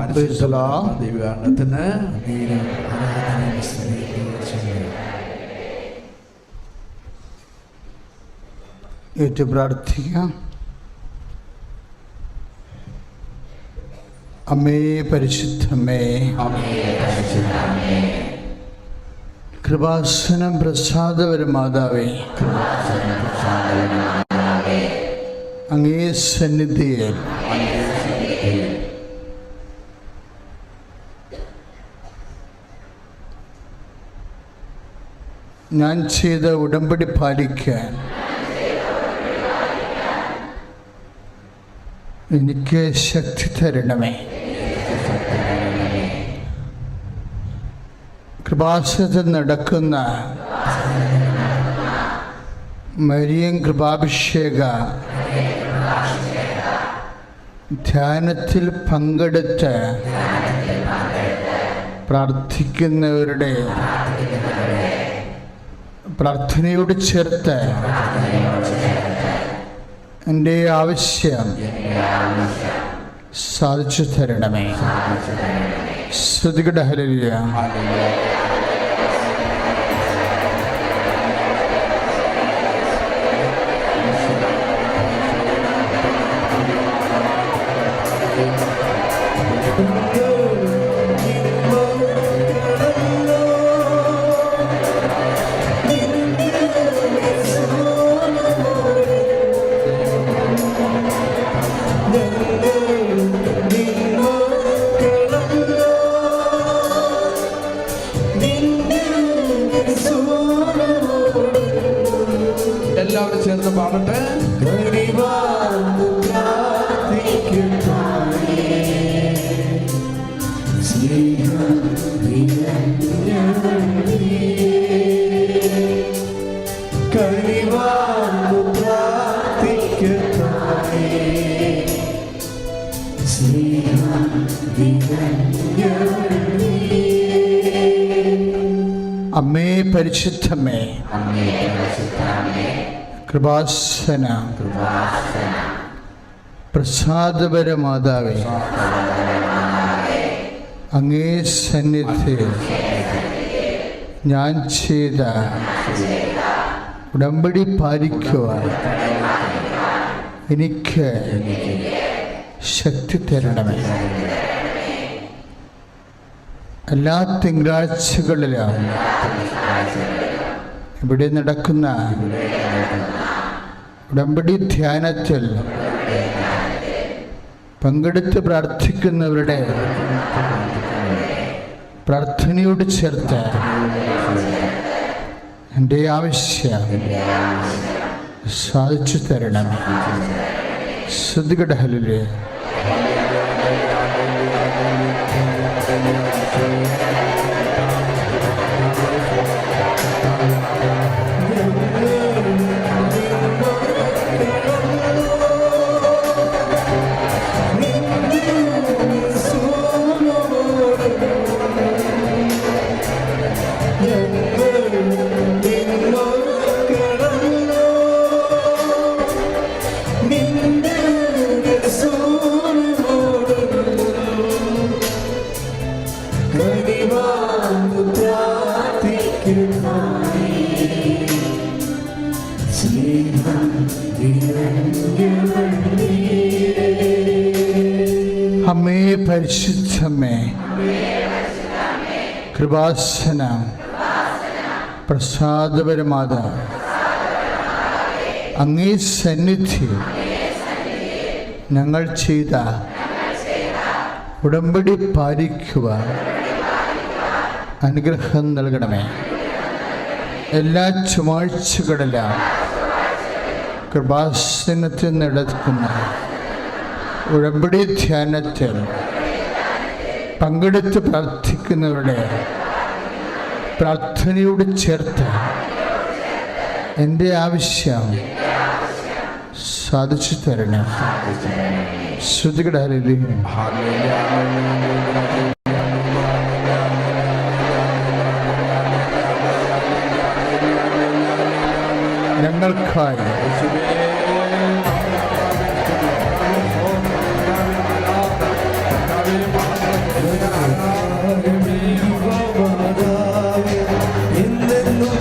പരിശുദ്ധ ചെയ്യുന്നു. ഏറ്റു പ്രാർത്ഥിക്കാം അമ്മേ പരിശുദ്ധമേ. കൃപാസനം പ്രസാദപര മാതാവേ. അങ്ങേ സന്നിധിയിൽ ഞാൻ ചെയ്ത ഉടമ്പടി പാലിക്കാൻ. എനിക്ക് ശക്തി തരണമേ. കൃപാസനത്തിൽ നടക്കുന്ന മരിയം കൃപാഭിഷേക ധ്യാനത്തിൽ പങ്കെടുത്ത് പ്രാർത്ഥിക്കുന്നവരുടെ പ്രാർത്ഥനയോട് ചേർത്ത് എന്റെ ആവശ്യം സാധിച്ചു തരണമേ. ശ്രുതികട ഹലിയ അമ്മേ പരിശുദ്ധമേ. കൃപാസന. പ്രസാദപര മാതാവേ. അങ്ങേ സന്നിധി. ഞാൻ ചെയ്ത ഉടമ്പടി പാലിക്കുവാൻ എനിക്ക് ശക്തി തരണമേ. എല്ലാ തിങ്കളാഴ്ചകളിലും ഇവിടെ നടക്കുന്ന ഉടമ്പടി ധ്യാനത്തിൽ പങ്കെടുത്ത് പ്രാർത്ഥിക്കുന്നവരുടെ പ്രാർത്ഥനയോട് ചേർത്ത് എന്റെ ആവശ്യം സാധിച്ചു തരണം. ശ്രുതികട അമ്മേ പരിശുദ്ധമേ. കൃപാസന. പ്രസാദപരമാത. അങ്ങേ സന്നിധി. ഞങ്ങൾ ചെയ്ത ഉടമ്പടി പാലിക്കുവാൻ. അനുഗ്രഹം നൽകണമേ. എല്ലാ ചുമാഴ്ചകളിലും കൃപാസനത്തിൽ നടക്കുന്ന ഉഴമ്പടി ധ്യാനത്തിൽ പങ്കെടുത്ത് പ്രാർത്ഥിക്കുന്നവരുടെ പ്രാർത്ഥനയോട് ചേർത്ത് എന്റെ ആവശ്യം സാധിച്ചു തരണം. ശ്രുതികടാലിൽ ഞങ്ങൾക്കായി ദൈവമാതാവേ, എന്നെന്നും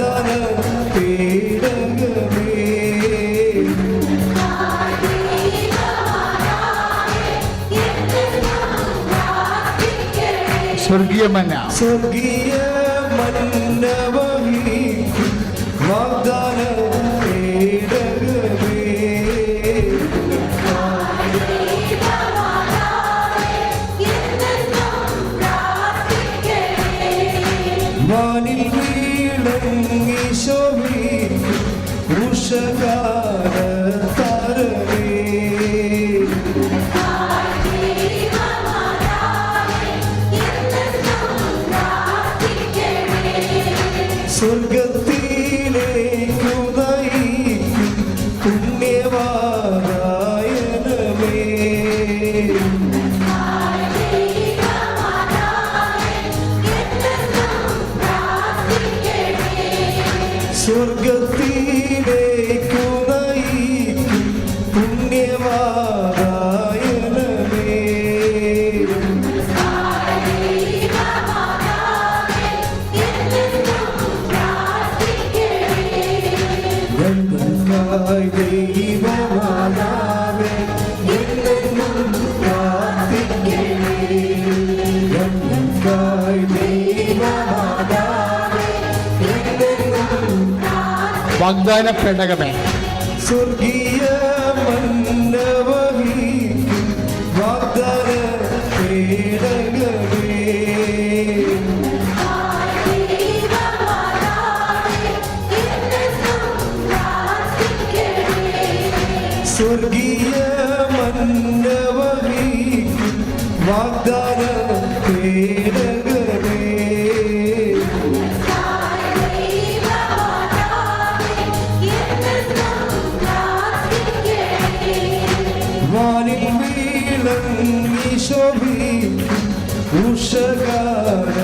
വാഗ്ദാന മന്ന. സ്വർഗീയ മന്നവഹിക്കും Father. ദൈവമാതാവേ, എന്നെന്നും പ്രാർത്ഥിക്കണേ. ഞങ്ങൾക്കായി ദൈവമാതാവേ, എന്നെന്നും വാഗ്ദാന പേടകമേ സ്വർഗീയ മന്നവഹിക്കും വാനിൽ വീളങ്ങി ഉഷകാര ഉഷകാല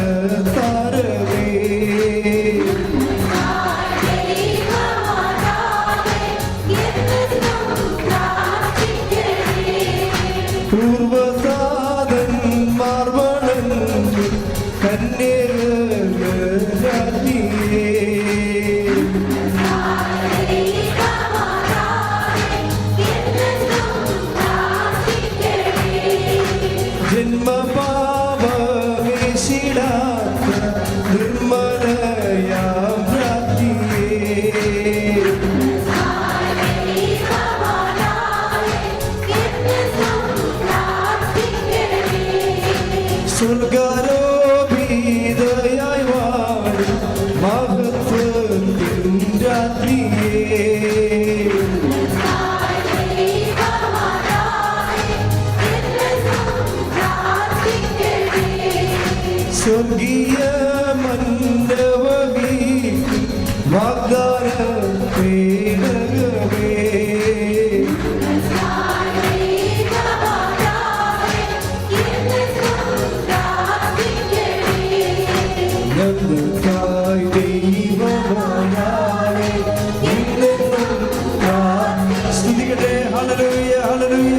hallelujah, hallelujah.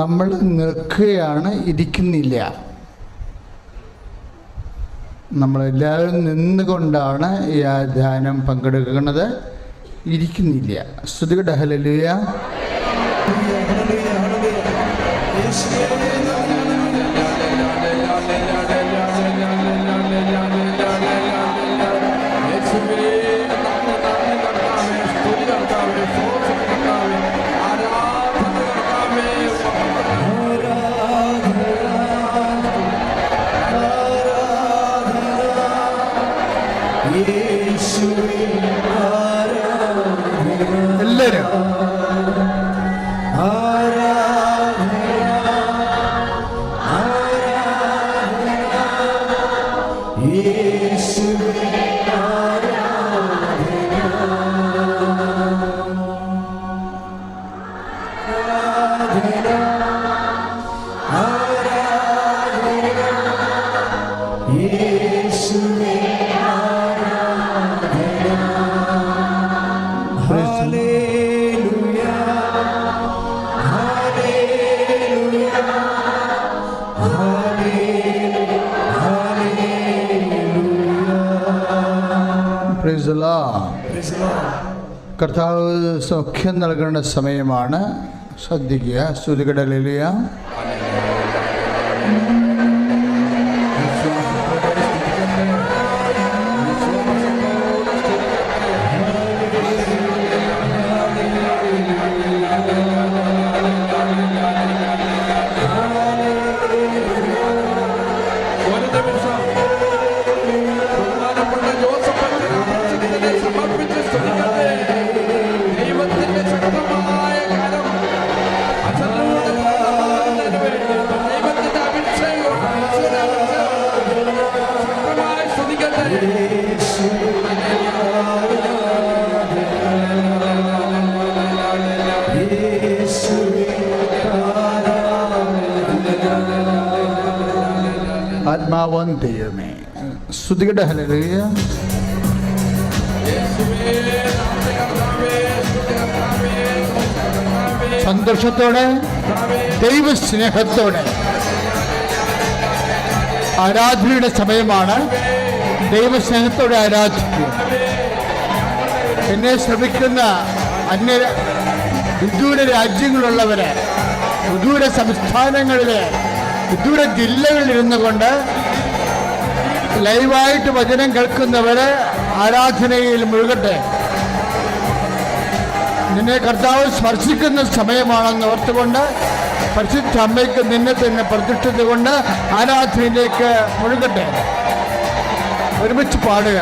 നമ്മൾ നിൽക്കുകയാണ് ഇരിക്കുന്നില്ല. നമ്മളെല്ലാവരും നിന്നുകൊണ്ടാണ് ഈ ധ്യാനം പങ്കെടുക്കുന്നത്. ഇരിക്കുന്നില്ല. സ്തുതികട ഹലലുയ Yeah. കർത്താവ് സൗഖ്യം നൽകേണ്ട സമയമാണ്. ശ്രദ്ധിക്കുക. സ്തുതികടലിയ കർത്താവേ, സന്തോഷത്തോടെ ദൈവ സ്നേഹത്തോടെ ആരാധനയുടെ സമയമാണ്. ദൈവസ്നേഹത്തോടെ ആരാധിക്കുക. എന്നെ ശ്രമിക്കുന്ന അന്യ വിദൂര രാജ്യങ്ങളുള്ളവരെ വിദൂര സംസ്ഥാനങ്ങളിലെ വിദൂര ജില്ലകളിൽ ഇരുന്നു കൊണ്ട് ലൈവായിട്ട് വചനം കേൾക്കുന്നവരെ ആരാധനയിൽ മുഴുകട്ടെ. നിന്നെ കർത്താവ് സ്പർശിക്കുന്ന സമയമാണെന്ന് ഓർത്തുകൊണ്ട് പരിശുദ്ധ അമ്മയ്ക്ക് നിന്നെ തന്നെ പ്രതിഷ്ഠിച്ചുകൊണ്ട് ആരാധനയിലേക്ക് മുഴുകട്ടെ. ഒരുമിച്ച് പാടുക.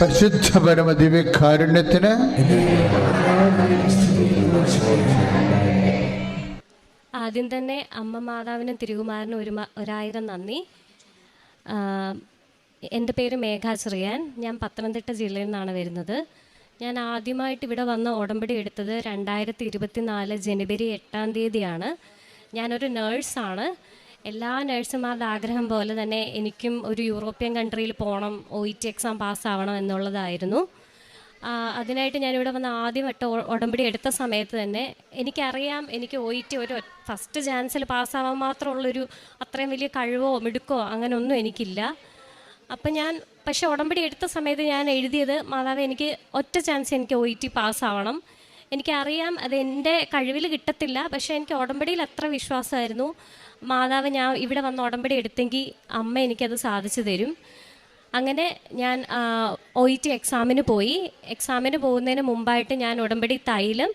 പരിശുദ്ധ പരമ ദിവ്യകാരുണ്യത്തിന് ആദ്യം തന്നെ അമ്മ മാതാവിനും തിരുകുമാരനും ഒരു ഒരായിരം നന്ദി. എന്റെ പേര് മേഘ ചെറിയാൻ ഞാൻ പത്തനംതിട്ട ജില്ലയിൽ നിന്നാണ് വരുന്നത്. ഞാൻ ആദ്യമായിട്ട് ഇവിടെ വന്ന് ഉടമ്പടി എടുത്തത് രണ്ടായിരത്തി ഇരുപത്തിനാല് ജനുവരി എട്ടാം തീയതിയാണ്. ഞാനൊരു നേഴ്സാണ്. എല്ലാ നഴ്സുമാരുടെ ആഗ്രഹം പോലെ തന്നെ എനിക്കും ഒരു യൂറോപ്യൻ കൺട്രിയിൽ പോകണം ഒ ഇ ടി എക്സാം പാസ്സാവണം എന്നുള്ളതായിരുന്നു. അതിനായിട്ട് ഞാനിവിടെ വന്ന് ആദ്യമായിട്ട് ഉടമ്പടി എടുത്ത സമയത്ത് തന്നെ എനിക്കറിയാം എനിക്ക് ഒ ഇ ടി ഒരു ഫസ്റ്റ് ചാൻസിൽ പാസ്സാവാൻ മാത്രമുള്ളൊരു അത്രയും വലിയ കഴിവോ മിടുക്കോ അങ്ങനെയൊന്നും എനിക്കില്ല. അപ്പം ഞാൻ പക്ഷേ ഉടമ്പടി എടുത്ത സമയത്ത് ഞാൻ എഴുതിയത് മാതാവ് എനിക്ക് ഒറ്റ ചാൻസ് എനിക്ക് ഒ ഇ ടി പാസ്സാവണം എനിക്കറിയാം അത് എന്റെ കഴിവിൽ കിട്ടത്തില്ല പക്ഷേ എനിക്ക് ഉടമ്പടിയിൽ അത്ര വിശ്വാസമായിരുന്നു. മാതാവ് ഞാൻ ഇവിടെ വന്ന് ഉടമ്പടി എടുത്തെങ്കിൽ അമ്മ എനിക്കത് സാധിച്ചു തരും. അങ്ങനെ ഞാൻ ഒ ഇ ടി എക്സാമിന് പോയി. എക്സാമിന് പോകുന്നതിന് മുമ്പായിട്ട് ഞാൻ ഉടമ്പടി തൈലം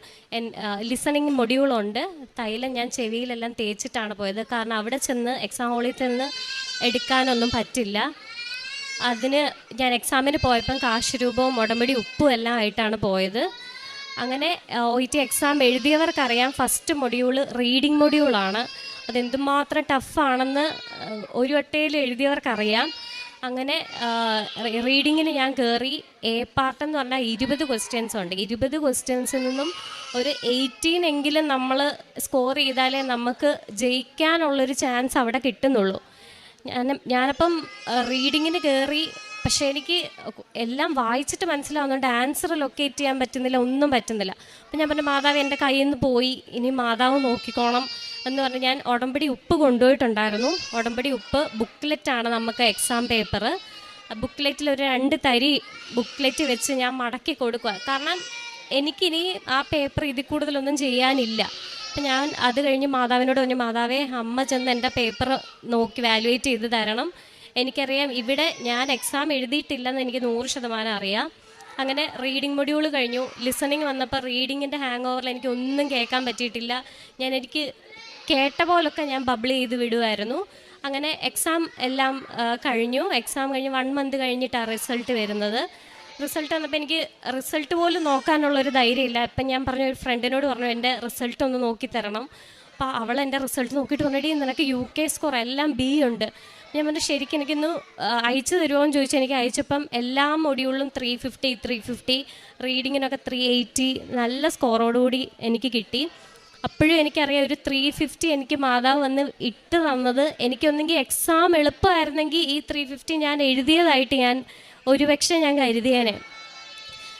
ലിസണിങ് മൊഡ്യൂളുണ്ട് തൈലം ഞാൻ ചെവിയിലെല്ലാം തേച്ചിട്ടാണ് പോയത്. കാരണം അവിടെ ചെന്ന് എക്സാം ഹോളിൽ ചെന്ന് എടുക്കാനൊന്നും പറ്റില്ല. അതിന് ഞാൻ എക്സാമിന് പോയപ്പം കാശ് രൂപവും ഉടമ്പടി ഉപ്പും എല്ലാം ആയിട്ടാണ് പോയത്. അങ്ങനെ ഒ ടി എക്സാം എഴുതിയവർക്കറിയാം ഫസ്റ്റ് മൊഡ്യൂൾ റീഡിംഗ് മൊഡ്യൂളാണ് അതെന്തുമാത്രം ടഫാണെന്ന് ഒരു വട്ടയിൽ എഴുതിയവർക്കറിയാം. അങ്ങനെ റീഡിങ്ങിന് ഞാൻ കയറി എ പാർട്ട് എന്ന് പറഞ്ഞാൽ ഇരുപത് ക്വസ്റ്റ്യൻസ് ഉണ്ട്. ഇരുപത് ക്വസ്റ്റ്യൻസിൽ നിന്നും ഒരു എയ്റ്റീൻ എങ്കിലും നമ്മൾ സ്കോർ ചെയ്താലേ നമുക്ക് ജയിക്കാനുള്ളൊരു ചാൻസ് അവിടെ കിട്ടുന്നുള്ളൂ. ഞാൻ ഞാനപ്പം റീഡിങ്ങിന് കയറി പക്ഷേ എനിക്ക് എല്ലാം വായിച്ചിട്ട് മനസ്സിലാവുന്നുണ്ട് ആൻസർ ലൊക്കേറ്റ് ചെയ്യാൻ പറ്റുന്നില്ല ഒന്നും പറ്റുന്നില്ല. അപ്പം ഞാൻ പറഞ്ഞു മാതാവ് എന്റെ കയ്യിൽ നിന്ന് പോയി. ഇനി മാതാവ് നോക്കിക്കോണം. എന്ന് പറഞ്ഞാൽ ഞാൻ ഉടമ്പടി ഉപ്പ് കൊണ്ടുപോയിട്ടുണ്ടായിരുന്നു. ഉടമ്പടി ഉപ്പ് ബുക്ക്ലെറ്റാണ് നമുക്ക് എക്സാം പേപ്പർ ബുക്ക്ലെറ്റിൽ ഒരു രണ്ട് തരി ബുക്ക്ലെറ്റ് വെച്ച് ഞാൻ മടക്കി കൊടുക്കുക. കാരണം എനിക്കിനി ആ പേപ്പർ ഇതിൽ കൂടുതലൊന്നും ചെയ്യാനില്ല. അപ്പം ഞാൻ അത് കഴിഞ്ഞ് മാതാവിനോട് പറഞ്ഞു മാതാവേ അമ്മ ചെന്ന് എന്റെ പേപ്പർ നോക്കി വാലുവേറ്റ് ചെയ്ത് തരണം. എനിക്കറിയാം ഇവിടെ ഞാൻ എക്സാം എഴുതിയിട്ടില്ലെന്ന് എനിക്ക് നൂറ് ശതമാനം അറിയാം. അങ്ങനെ റീഡിംഗ് മൊഡ്യൂൾ കഴിഞ്ഞു. ലിസണിങ് വന്നപ്പോൾ റീഡിങ്ങിന്റെ ഹാങ് ഓവറിൽ എനിക്ക് ഒന്നും കേൾക്കാൻ പറ്റിയിട്ടില്ല. ഞാൻ എനിക്ക് കേട്ട പോലൊക്കെ ഞാൻ ബബിൾ ചെയ്ത് വിടുമായിരുന്നു അങ്ങനെ എക്സാം എല്ലാം കഴിഞ്ഞു. എക്സാം കഴിഞ്ഞ് വൺ മന്ത് കഴിഞ്ഞിട്ടാണ് റിസൾട്ട് വരുന്നത്. റിസൾട്ട് വന്നപ്പോൾ എനിക്ക് റിസൾട്ട് പോലും നോക്കാനുള്ളൊരു ധൈര്യമില്ല. ഇപ്പം ഞാൻ പറഞ്ഞ ഒരു ഫ്രണ്ടിനോട് പറഞ്ഞു എന്റെ റിസൾട്ട് ഒന്ന് നോക്കി തരണം. അപ്പോൾ അവൾ എന്റെ റിസൾട്ട് നോക്കിയിട്ട് പറഞ്ഞിട്ട് നിനക്ക് യു കെ സ്കോർ എല്ലാം ബി ഉണ്ട്. ഞാൻ പറഞ്ഞു ശരിക്കും എനിക്കിന്ന് അയച്ചു തരുമോ എന്ന് ചോദിച്ചാൽ എനിക്ക് അയച്ചപ്പം എല്ലാ മൊഡ്യൂളിലും ത്രീ ഫിഫ്റ്റി ത്രീ ഫിഫ്റ്റി റീഡിങ്ങിനൊക്കെ ത്രീ എയ്റ്റി നല്ല സ്കോറോടുകൂടി എനിക്ക് കിട്ടി. അപ്പോഴും എനിക്കറിയാം ഒരു ത്രീ ഫിഫ്റ്റി എനിക്ക് മാതാവ് വന്ന് ഇട്ട് തന്നത്. എനിക്കൊന്നെങ്കിൽ എക്സാം എളുപ്പമായിരുന്നെങ്കിൽ ഈ ത്രീ ഫിഫ്റ്റി ഞാൻ എഴുതിയതായിട്ട് ഞാൻ ഒരുപക്ഷെ ഞാൻ കരുതിയേനെ.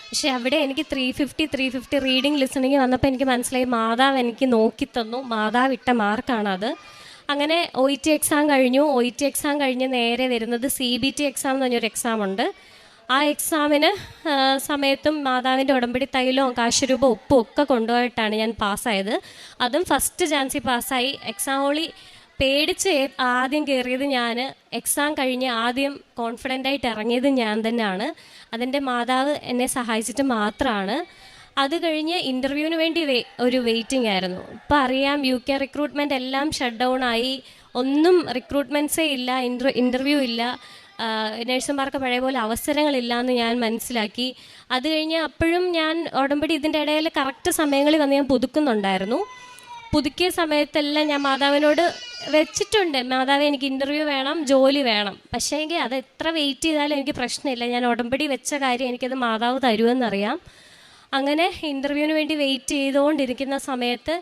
പക്ഷെ അവിടെ എനിക്ക് three fifty three fifty reading listening വന്നപ്പോൾ എനിക്ക് മനസ്സിലായി മാതാവ് എനിക്ക് നോക്കി തന്നു മാതാവ് ഇട്ട മാർക്കാണത്. അങ്ങനെ ഒ ടി എക്സാം കഴിഞ്ഞു. ഒ ടി എക്സാം കഴിഞ്ഞ് നേരെ വരുന്നത് സി ബി ടി എക്സാം എന്ന് പറഞ്ഞൊരു എക്സാം ഉണ്ട്. ആ എക്സാമിന് സമയത്തും മാതാവിന്റെ ഉടമ്പടി തൈലവും കാശുരൂപ ഉപ്പും ഒക്കെ കൊണ്ടുപോയിട്ടാണ് ഞാൻ പാസ്സായത്. അതും ഫസ്റ്റ് ചാൻസിൽ പാസ്സായി. എക്സാം ഹോളി പേടിച്ച് ആദ്യം കയറിയത് ഞാൻ എക്സാം കഴിഞ്ഞ് ആദ്യം കോൺഫിഡന്റ് ആയിട്ട് ഇറങ്ങിയത് ഞാൻ തന്നെയാണ്. അതിന്റെ മാതാവ് എന്നെ സഹായിച്ചിട്ട് മാത്രമാണ് അത് കഴിഞ്ഞ് ഇന്റർവ്യൂവിന് വേണ്ടി ഒരു വെയിറ്റിംഗ് ആയിരുന്നു. ഇപ്പം അറിയാം യു കെ റിക്രൂട്ട്മെന്റ് എല്ലാം ഷട്ട് ഡൗൺ ആയി. ഒന്നും റിക്രൂട്ട്മെന്റ്സേ ഇല്ല ഇന്റർ ഇന്റർവ്യൂ ഇല്ല. നഴ്സുമാർക്ക് പഴയ പോലെ അവസരങ്ങളില്ല എന്ന് ഞാൻ മനസ്സിലാക്കി. അത് കഴിഞ്ഞ് അപ്പോഴും ഞാൻ ഉടമ്പടി ഇതിന്റെ ഇടയിൽ കറക്റ്റ് സമയങ്ങളിൽ വന്ന് ഞാൻ പുതുക്കുന്നുണ്ടായിരുന്നു. പുതുക്കിയ സമയത്തെല്ലാം ഞാൻ മാതാവിനോട് വെച്ചിട്ടുണ്ട്. മാതാവ് എനിക്ക് ഇന്റർവ്യൂ വേണം ജോലി വേണം. പക്ഷേ എങ്കിൽ അത് എത്ര വെയിറ്റ് ചെയ്താലും എനിക്ക് പ്രശ്നമില്ല. ഞാൻ ഉടമ്പടി വെച്ച കാര്യം എനിക്കത് മാതാവ് തരുമെന്നറിയാം. അങ്ങനെ ഇന്റർവ്യൂവിന് വേണ്ടി വെയിറ്റ് ചെയ്തുകൊണ്ടിരിക്കുന്ന സമയത്ത്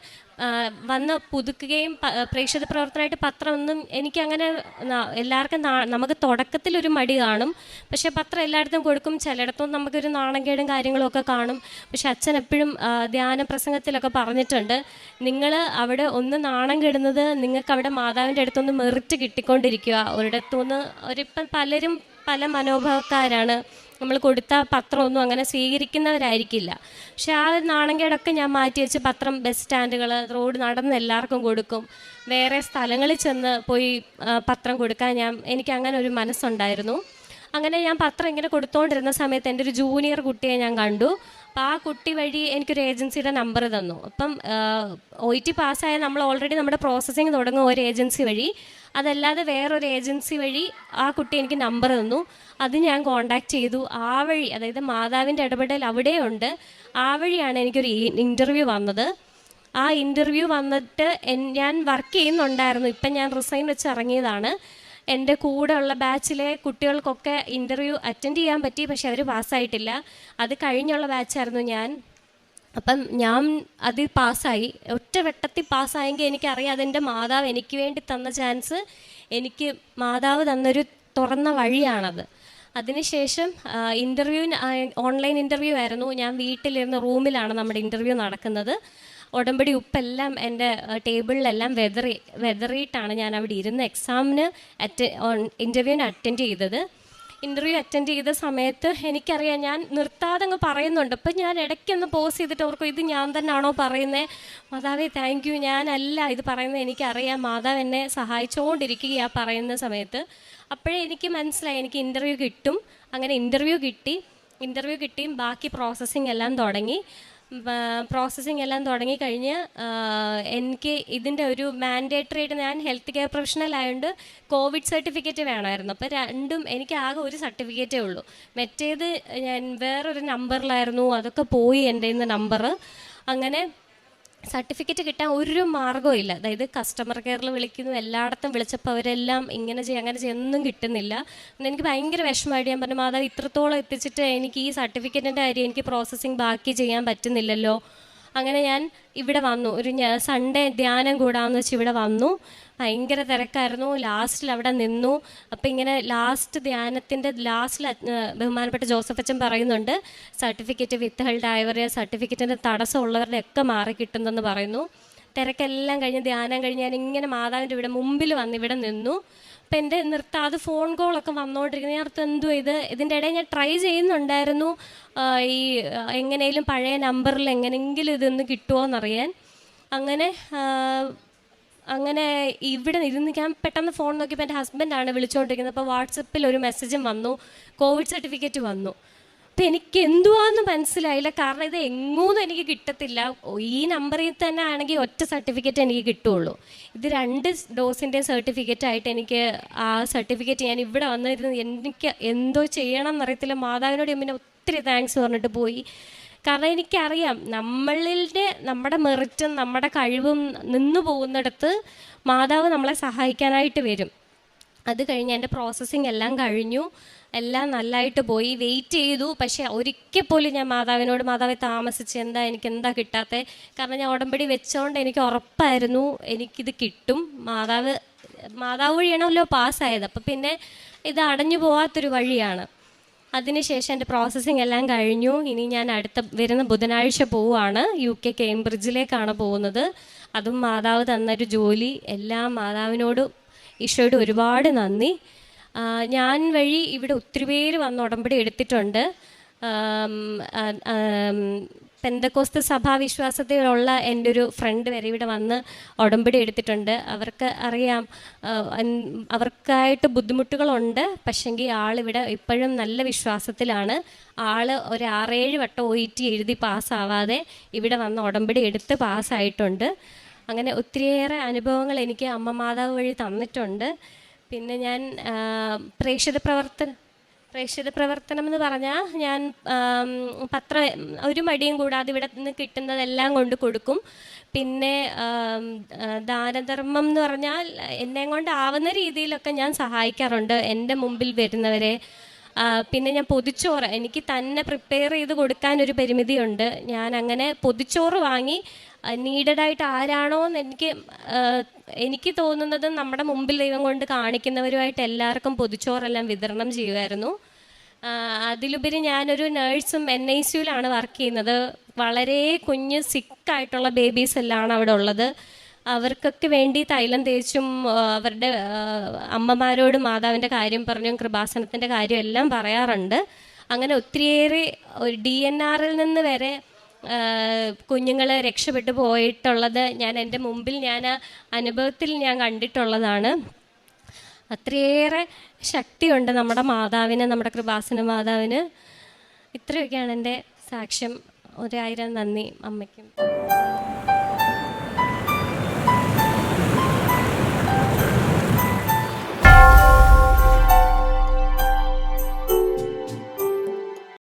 വന്ന് പുതുക്കുകയും പ്രേക്ഷക പ്രവർത്തനമായിട്ട് പത്രമൊന്നും എനിക്കങ്ങനെ ന- എല്ലാവർക്കും നമുക്ക് തുടക്കത്തിൽ ഒരു മടി കാണും. പക്ഷേ പത്രം എല്ലായിടത്തും കൊടുക്കും. ചിലയിടത്തും നമുക്കൊരു നാണക്കേടും കാര്യങ്ങളൊക്കെ കാണും. പക്ഷെ അച്ഛൻ എപ്പോഴും ധ്യാന പ്രസംഗത്തിലൊക്കെ പറഞ്ഞിട്ടുണ്ട്. നിങ്ങൾ അവിടെ ഒന്ന് നാണം കെടുന്നത് നിങ്ങൾക്ക് അവിടെ മാതാവിന്റെ അടുത്തൊന്ന് മെറിറ്റ് കിട്ടിക്കൊണ്ടിരിക്കുക. ഒരിടത്തുനിന്ന് ഒരിപ്പം പലരും പല മനോഭാവക്കാരാണ്. നമ്മൾ കൊടുത്ത പത്രമൊന്നും അങ്ങനെ സ്വീകരിക്കുന്നവരായിരിക്കില്ല. പക്ഷെ ആ നാണങ്കേടൊക്കെ ഞാൻ മാറ്റി വെച്ച് പത്രം ബസ് സ്റ്റാൻഡുകൾ റോഡ് നടന്ന് എല്ലാവർക്കും കൊടുക്കും. വേറെ സ്ഥലങ്ങളിൽ ചെന്ന് പോയി പത്രം കൊടുക്കാൻ ഞാൻ എനിക്ക് അങ്ങനെ ഒരു മനസ്സുണ്ടായിരുന്നു. അങ്ങനെ ഞാൻ പത്രം ഇങ്ങനെ കൊടുത്തുകൊണ്ടിരുന്ന സമയത്ത് എന്റെ ഒരു ജൂനിയർ കുട്ടിയെ ഞാൻ കണ്ടു. അപ്പം ആ കുട്ടി വഴി എനിക്കൊരു ഏജൻസിയുടെ നമ്പർ തന്നു. അപ്പം ഒ ടി പാസ്സായ നമ്മൾ ഓൾറെഡി നമ്മുടെ പ്രോസസ്സിങ് തുടങ്ങും ഒരു ഏജൻസി വഴി. അതല്ലാതെ വേറൊരു ഏജൻസി വഴി ആ കുട്ടി എനിക്ക് നമ്പർ തന്നു. അത് ഞാൻ കോണ്ടാക്ട് ചെയ്തു. ആ വഴി അതായത് മാതാവിന്റെ ഇടപെടൽ അവിടെയുണ്ട്. ആ വഴിയാണ് എനിക്കൊരു ഇന്റർവ്യൂ വന്നത്. ആ ഇന്റർവ്യൂ വന്നിട്ട് ഞാൻ വർക്ക് ചെയ്യുന്നുണ്ടായിരുന്നു. ഇപ്പം ഞാൻ റിസൈൻ വെച്ച് ഇറങ്ങിയതാണ്. എന്റെ കൂടെ ഉള്ള ബാച്ചിലെ കുട്ടികൾക്കൊക്കെ ഇന്റർവ്യൂ അറ്റൻഡ് ചെയ്യാൻ പറ്റി പക്ഷെ അവർ പാസ്സായിട്ടില്ല അത് കഴിഞ്ഞുള്ള ബാച്ചായിരുന്നു ഞാൻ. അപ്പം ഞാൻ അതിൽ പാസ്സായി ഒറ്റ വെട്ടത്തിൽ പാസ്സായെങ്കിൽ എനിക്കറിയാം അതെന്റെ മാതാവ് എനിക്ക് വേണ്ടി തന്ന ചാൻസ് എനിക്ക് മാതാവ് തന്നൊരു തുറന്ന വഴിയാണത്. അതിനുശേഷം ഇന്റർവ്യൂ ഓൺലൈൻ ഇന്റർവ്യൂ ആയിരുന്നു. ഞാൻ വീട്ടിലിരുന്ന് റൂമിലാണ് നമ്മുടെ ഇന്റർവ്യൂ നടക്കുന്നത്. ഉടമ്പടി ഉപ്പെല്ലാം എന്റെ ടേബിളിലെല്ലാം വെതറി വെതറിയിട്ടാണ് ഞാൻ അവിടെ ഇരുന്ന് എക്സാമിന് അറ്റ ഇന്റർവ്യൂവിന് അറ്റൻഡ് ചെയ്തത്. ഇന്റർവ്യൂ അറ്റൻഡ് ചെയ്ത സമയത്ത് എനിക്കറിയാം ഞാൻ നിർത്താതെ അങ്ങ് പറയുന്നുണ്ട്. അപ്പം ഞാൻ ഇടയ്ക്കൊന്ന് പോസ് ചെയ്തിട്ട് ഓർക്കും ഇത് ഞാൻ തന്നെയാണോ പറയുന്നത് മാതാവേ താങ്ക് യു ഞാനല്ല ഇത് പറയുന്നത് എനിക്കറിയാം. മാതാവ് എന്നെ സഹായിച്ചുകൊണ്ടിരിക്കുകയാണ് പറയുന്ന സമയത്ത്. അപ്പോഴേ എനിക്ക് മനസ്സിലായി എനിക്ക് ഇന്റർവ്യൂ കിട്ടും. അങ്ങനെ ഇന്റർവ്യൂ കിട്ടി. ഇന്റർവ്യൂ കിട്ടിയും ബാക്കി പ്രോസസ്സിംഗ് എല്ലാം തുടങ്ങി. പ്രോസസ്സിങ് എല്ലാം തുടങ്ങിക്കഴിഞ്ഞ് എനിക്ക് ഇതിന്റെ ഒരു മാൻഡേറ്ററി ആയിട്ട് ഞാൻ ഹെൽത്ത് കെയർ പ്രൊഫഷണൽ ആയതുകൊണ്ട് കോവിഡ് സർട്ടിഫിക്കറ്റ് വേണമായിരുന്നു. അപ്പോൾ രണ്ടും എനിക്ക് ആകെ ഒരു സർട്ടിഫിക്കറ്റേ ഉള്ളൂ. മറ്റേത് ഞാൻ വേറൊരു നമ്പറിലായിരുന്നു അതൊക്കെ പോയി എന്റെ നമ്പർ അങ്ങനെ സർട്ടിഫിക്കറ്റ് കിട്ടാൻ ഒരു മാർഗവും ഇല്ല. അതായത് കസ്റ്റമർ കെയറിൽ വിളിക്കുന്നു എല്ലായിടത്തും വിളിച്ചപ്പോൾ അവരെല്ലാം ഇങ്ങനെ ചെയ്യും അങ്ങനെ ചെയ്യും ഒന്നും കിട്ടുന്നില്ല. എനിക്ക് ഭയങ്കര വിഷമമായിട്ട് ഞാൻ പറഞ്ഞു മാതാവ് ഇത്രത്തോളം എത്തിച്ചിട്ട് എനിക്ക് ഈ സർട്ടിഫിക്കറ്റിന്റെ കാര്യം എനിക്ക് പ്രോസസ്സിങ് ബാക്കി ചെയ്യാൻ പറ്റുന്നില്ലല്ലോ. അങ്ങനെ ഞാൻ ഇവിടെ വന്നു. ഒരു സൺഡേ ധ്യാനം കൂടാമെന്ന് വെച്ച് ഇവിടെ വന്നു. ഭയങ്കര തിരക്കായിരുന്നു. ലാസ്റ്റിൽ അവിടെ നിന്നു. അപ്പം ഇങ്ങനെ ലാസ്റ്റ് ധ്യാനത്തിന്റെ ലാസ്റ്റിൽ ബഹുമാനപ്പെട്ട ജോസഫ് അച്ഛൻ പറയുന്നുണ്ട് സർട്ടിഫിക്കറ്റ് വിത്ത് ഹെൽഡ് ആയവരെ സർട്ടിഫിക്കറ്റിന്റെ തടസ്സമുള്ളവരുടെ ഒക്കെ മാറി കിട്ടുന്നെന്ന് പറയുന്നു. തിരക്കെല്ലാം കഴിഞ്ഞ് ധ്യാനം കഴിഞ്ഞ് ഞാൻ ഇങ്ങനെ മാതാവിന്റെ ഇവിടെ മുമ്പിൽ വന്ന് ഇവിടെ നിന്നു. അപ്പം എന്റെ അത് ഫോൺ കോളൊക്കെ വന്നുകൊണ്ടിരിക്കുന്നത് ഞാൻ എന്തോ ഇത്? ഇതിന്റെ ഇടയിൽ ഞാൻ ട്രൈ ചെയ്യുന്നുണ്ടായിരുന്നു. ഈ എങ്ങനെയും പഴയ നമ്പറിൽ എങ്ങനെയെങ്കിലും ഇതൊന്ന് കിട്ടുമോ എന്നറിയാൻ അങ്ങനെ അങ്ങനെ ഇവിടെ ഇരുന്ന് ഞാൻ പെട്ടെന്ന് ഫോൺ നോക്കിയപ്പോൾ എന്റെ ഹസ്ബൻഡാണ് വിളിച്ചുകൊണ്ടിരിക്കുന്നത് അപ്പോൾ വാട്സപ്പിൽ ഒരു മെസ്സേജും വന്നു. കോവിഡ് സർട്ടിഫിക്കറ്റ് വന്നു. എനിക്ക് എന്തുവാന്ന് മനസ്സിലായില്ല. കാരണം ഇത് എങ്ങോന്നും എനിക്ക് കിട്ടത്തില്ല. ഈ നമ്പറിൽ തന്നെ ആണെങ്കിൽ ഒറ്റ സർട്ടിഫിക്കറ്റ് എനിക്ക് കിട്ടുള്ളൂ. ഇത് രണ്ട് ഡോസിന്റെ സർട്ടിഫിക്കറ്റ് ആയിട്ട് എനിക്ക് ആ സർട്ടിഫിക്കറ്റ് ഞാൻ ഇവിടെ വന്നിരുന്നു എനിക്ക് എന്തോ ചെയ്യണം എന്നറിയത്തില്ല. മാതാവിനോട് പിന്നെ ഒത്തിരി താങ്ക്സ് പറഞ്ഞിട്ട് പോയി. കാരണം എനിക്കറിയാം നമ്മളിന്റെ നമ്മുടെ മെറിറ്റും നമ്മുടെ കഴിവും നിന്നു പോകുന്നിടത്ത് മാതാവ് നമ്മളെ സഹായിക്കാനായിട്ട് വരും. അത് കഴിഞ്ഞ് എന്റെ പ്രോസസ്സിങ് എല്ലാം കഴിഞ്ഞു. എല്ലാം നല്ലതായിട്ട് പോയി. വെയിറ്റ് ചെയ്തു. പക്ഷേ ഒരിക്കൽ പോലും ഞാൻ മാതാവിനോട് മാതാവെ താമസിച്ച് എന്താ? എനിക്ക് എന്താ കിട്ടാത്തത് കാരണം ഞാൻ ഉടമ്പടി വെച്ചോണ്ട് എനിക്ക് ഉറപ്പായിരുന്നു എനിക്കിത് കിട്ടും. മാതാവ് മാതാവ് വഴിയാണല്ലോ പാസ്സായത്. അപ്പം പിന്നെ ഇത് അടഞ്ഞു പോവാത്തൊരു വഴിയാണ്. അതിനുശേഷം എന്റെ പ്രോസസ്സിങ് എല്ലാം കഴിഞ്ഞു. ഇനി ഞാൻ അടുത്ത വരുന്ന ബുധനാഴ്ച പോവുകയാണ് യു കെ കേംബ്രിഡ്ജിലേക്കാണ് പോകുന്നത്. അതും മാതാവ് തന്നൊരു ജോലി. എല്ലാം മാതാവിനോട് ഈശോയോട് ഒരുപാട് നന്ദി. ഞാൻ വഴി ഇവിടെ ഒത്തിരി പേര് വന്ന് ഉടമ്പടി എടുത്തിട്ടുണ്ട്. പെന്തക്കോസ്ത് സഭാവിശ്വാസത്തിലുള്ള എന്റെ ഒരു ഫ്രണ്ട് വരെ ഇവിടെ വന്ന് ഉടമ്പടി എടുത്തിട്ടുണ്ട്. അവർക്ക് അറിയാം അവർക്കായിട്ട് ബുദ്ധിമുട്ടുകളുണ്ട്. പക്ഷെങ്കിൽ ആളിവിടെ ഇപ്പോഴും നല്ല വിശ്വാസത്തിലാണ്. ആൾ ഒരു ആറേഴ് വട്ടം ഒ എഴുതി പാസ്സാവാതെ ഇവിടെ വന്ന് ഉടമ്പടി എടുത്ത് പാസ്സായിട്ടുണ്ട്. അങ്ങനെ ഒത്തിരിയേറെ അനുഭവങ്ങൾ എനിക്ക് അമ്മ മാതാവ് വഴി തന്നിട്ടുണ്ട്. പിന്നെ ഞാൻ പ്രേക്ഷക പ്രവർത്തന പ്രേക്ഷിത പ്രവർത്തനം എന്ന് പറഞ്ഞാൽ ഞാൻ പത്ര ഒരു മടിയും കൂടാതെ ഇവിടെ നിന്ന് കിട്ടുന്നതെല്ലാം കൊണ്ട് കൊടുക്കും. പിന്നെ ദാനധർമ്മം എന്ന് പറഞ്ഞാൽ എന്നെ കൊണ്ട് ആവുന്ന രീതിയിലൊക്കെ ഞാൻ സഹായിക്കാറുണ്ട് എന്റെ മുമ്പിൽ വരുന്നവരെ. പിന്നെ ഞാൻ പൊതിച്ചോറ് എനിക്ക് തന്നെ പ്രിപ്പയർ ചെയ്ത് കൊടുക്കാൻ ഒരു പരിമിതിയുണ്ട്. ഞാൻ അങ്ങനെ പൊതിച്ചോറ് വാങ്ങി നീഡഡായിട്ട് ആരാണോ എന്ന് എനിക്ക് എനിക്ക് തോന്നുന്നത് നമ്മുടെ മുമ്പിൽ ദൈവം കൊണ്ട് കാണിക്കുന്നവരുമായിട്ട് എല്ലാവർക്കും പൊതിച്ചോറെല്ലാം വിതരണം ചെയ്യുമായിരുന്നു. അതിലുപരി ഞാനൊരു നേഴ്സും എൻ ഐ സിയുലാണ് വർക്ക് ചെയ്യുന്നത്. വളരെ കുഞ്ഞ് സിക്കായിട്ടുള്ള ബേബീസ് എല്ലാം അവിടെ ഉള്ളത്. അവർക്കൊക്കെ വേണ്ടി തൈലം തേച്ചും അവരുടെ അമ്മമാരോടും മാതാവിന്റെ കാര്യം പറഞ്ഞും കൃപാസനത്തിന്റെ കാര്യം എല്ലാം പറയാറുണ്ട്. അങ്ങനെ ഒത്തിരിയേറെ ഡി എൻ ആറിൽ നിന്ന് വരെ കുഞ്ഞുങ്ങൾ രക്ഷപ്പെട്ടു പോയിട്ടുള്ളത് ഞാൻ എന്റെ മുമ്പിൽ ഞാൻ അനുഭവത്തിൽ ഞാൻ കണ്ടിട്ടുള്ളതാണ്. അത്രയേറെ ശക്തിയുണ്ട് നമ്മുടെ മാതാവിന് നമ്മുടെ കൃപാസന മാതാവിന്. ഇത്രയൊക്കെയാണ് എന്റെ സാക്ഷ്യം. ഒരായിരം നന്ദി അമ്മയ്ക്കും.